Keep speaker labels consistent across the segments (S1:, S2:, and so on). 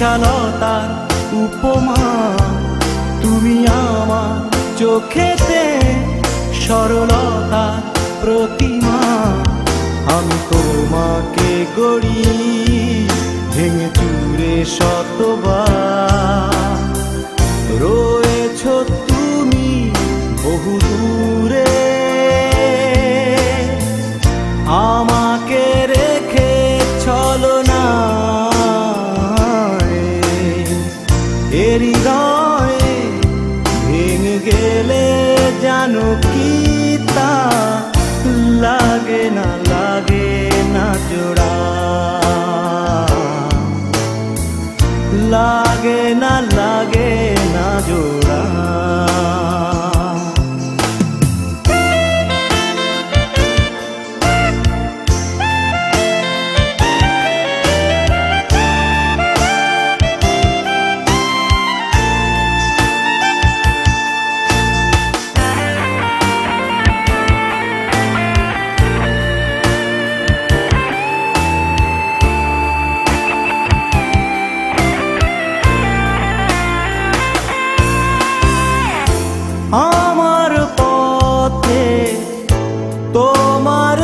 S1: বিশালতার উপমা। তুমি আমার চোখেতে সরলতার প্রতিমা। আমি তোমাকে গড়ি ভেঙে চুরে শতবার। রয়েছ তুমি বহু দূরে। আমাকে রে জানো কি তা লাগে না লাগে না জোড়া। লাগে না লাগে না জোড়া।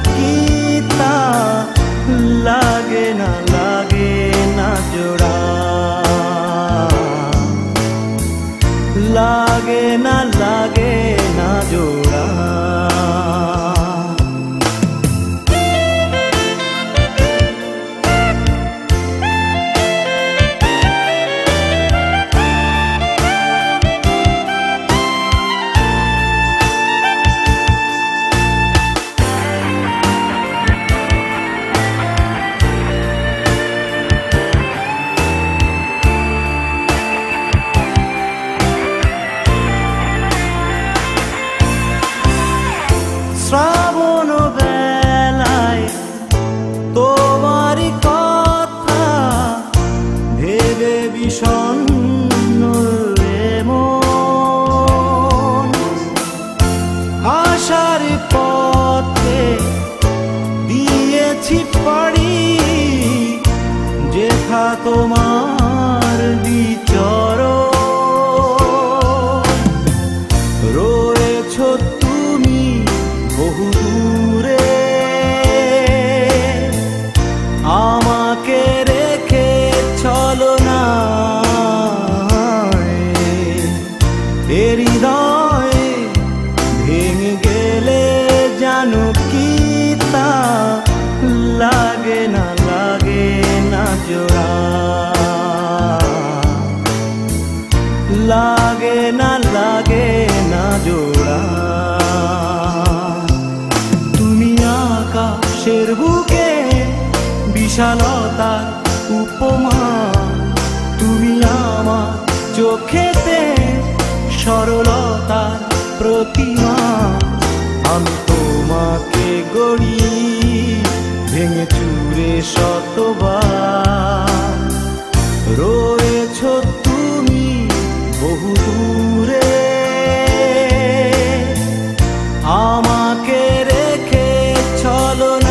S1: poquito. আকাশের বুকে বিশালতার উপমা। তুমি আমার চোখেতে সরলতার প্রতিমা। আমি তোমাকে গড়ি, ভেঙে চুরে শতবার। রয়েছ তুমি বহু দূরে। আমাকে রেখে চলো